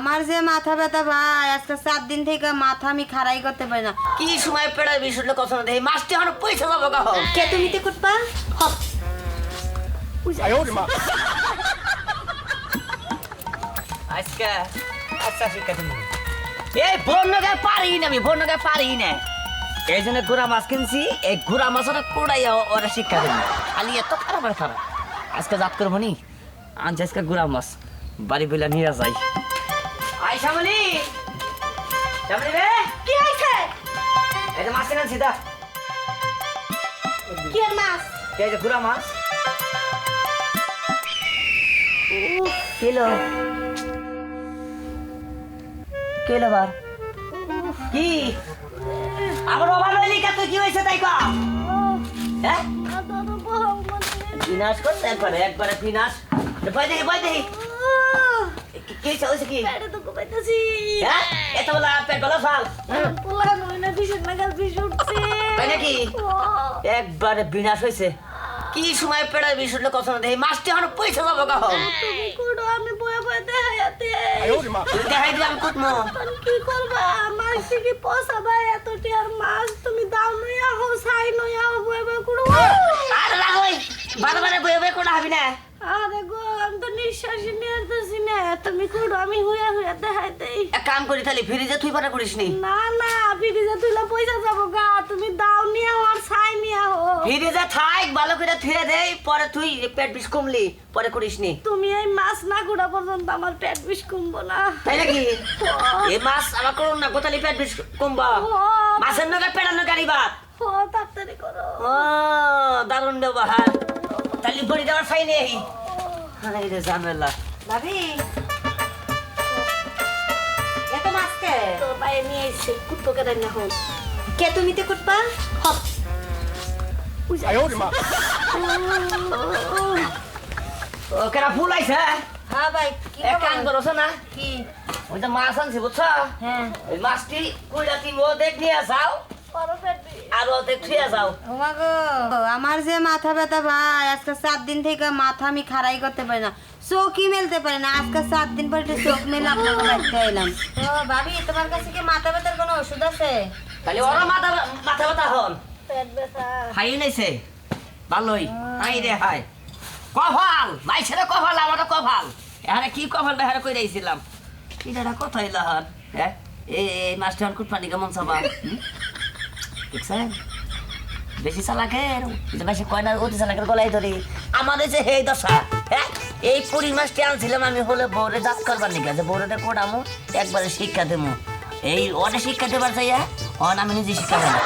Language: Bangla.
আমার যে মাথা ব্যথা ভাই আজকে চার দিন থেকে মাথা আমি খারাই করতে পারি না। কি সময় পেড়ার বিষয়টা কথা না দেখি মাছটি আমার পয়সা যাব কখন কে তুমি তে কুটপা আজকে আচ্ছা শিক্ষা তুমি এই বন্যকে পারি না আমি বন্যকে পারি না। এই জন্য গুড়া মাছ কিনছি এই গুড়া মাছ ওরা কুড়াইয়া ওরা শিক্ষা দেবে। খালি এত খারাপ আর খারাপ। আজকে জাত করব নি? আনছি আজকে গুড়া মাছ। বাড়ি বেলা নিয়ে যাই। আই শ্যামলি। শ্যামলি রে। কি হইছে এই যে মাছ কিনে দা। কি এর মাছ? এই যে গুড়া মাছ। কিলো কিলো বার কি আমার অভাব হইলি কা? তুই কি হয়েছে তাই কা হ্যাঁ? বিনাশ করতে একবারে একবারে বিনাশ। বই দেখি বই দেখি। কি- কি? হয়েছে কি হ্যাঁ? এত বলা পেট গলা ফাল। তাই নাকি? একবারে বিনাশ হয়েছে কি সময় পেড়ার বিষয়টা কথা না দেখি মাছটি পয়সা যাব কখন? আমি বয়ে বয়ে দেখাইতে দেখাই দিলাম কুটমো। কি করবা? মাছ কি পয়সা ভাই এত টিয়ার মাছ? তুমি দাও নইয়া হো সাই নইয়া হো বয়ে বয়ে কুড়ো। আর লাগোই বারে বারে বয়ে বয়ে কোনা হবি না? আরে গো আমি তো নিঃশ্বাসই নিয়েছি না তুমি কুড়ো আমি হুয়া হুয়া দেখাই দেই এক কাম করি তাহলে ফ্রিজে তুই পারা করিস নি। না না ফিরিজে তুইলে পয়সা যাব গা তুমি দাও নিয়া হো আর সাই নিয়া হো ফ্রিজে থাক ভালো করে থুয়ে দেই পরে তুই পেট বিষ কমলি পরে করিস নি। তুমি এই মাছ না কুড়া পর্যন্ত আমার পেট বিষ কমবো না। তাই নাকি? এই মাছ আমার করুন না গোতালি পেট বিষ কমবা? মাছের নগে পেড়ানো গাড়ি বাদ। ও তাড়াতাড়ি করো। ও দারুণ ব্যবহার। তাহলে বড়ি দেওয়ার ফাই নেই হাই রে ঝামেলা। ভাবি? এত মাছ কে তো বাইরে নিয়ে এসে কুট্টো কেটে না হোক কে তুমি তে কুটপা ও কেনা ফুল আইছে? হ্যাঁ ভাই কি কাম করছ না কি? ওই যে মাছ আনছি বুঝছ? হ্যাঁ। ওই মাছটি কুইলা তিন দেখ নিয়ে যাও। বিষ। আর যাও। আমার যে মাথা ব্যথা ভাই আজকে চার দিন থেকে মাথা আমি খাড়াই করতে পারি না চোখই মেলতে পারি না আজকে সাত দিন পরে একটু চোখ মেলে আপনাকে বাড়িতে এলাম। ও ভাবি তোমার কাছে কি মাথা ব্যথার কোনো ওষুধ আছে? তাহলে ওরা মাথা মাথা ব্যথা হন। পেট ব্যথা। হাই নাইছে ভালোই হাই রে হাই। কভাল মাইছেরে কভাল আমারও কভাল এখানে কি কভাল বেহারে কই রাইছিলাম এটা কথা হইলা হন হ্যাঁ এই হন কুটপানি কেমন হুম? দেখছেন বেশি চালাকের বেশি কয় না, অতি চালাকের গলায় ধরি। আমাদের যে হেই দশা হ্যাঁ? এই কুড়ি মাস আনছিলাম আমি হলে বউরে দাঁত করবার নিকা যে বউরে কোটামু একবারে শিক্ষা দেবো এই অনেক শিক্ষা দেবার চাইয়া অন, আমি নিজে শিক্ষা দেবো।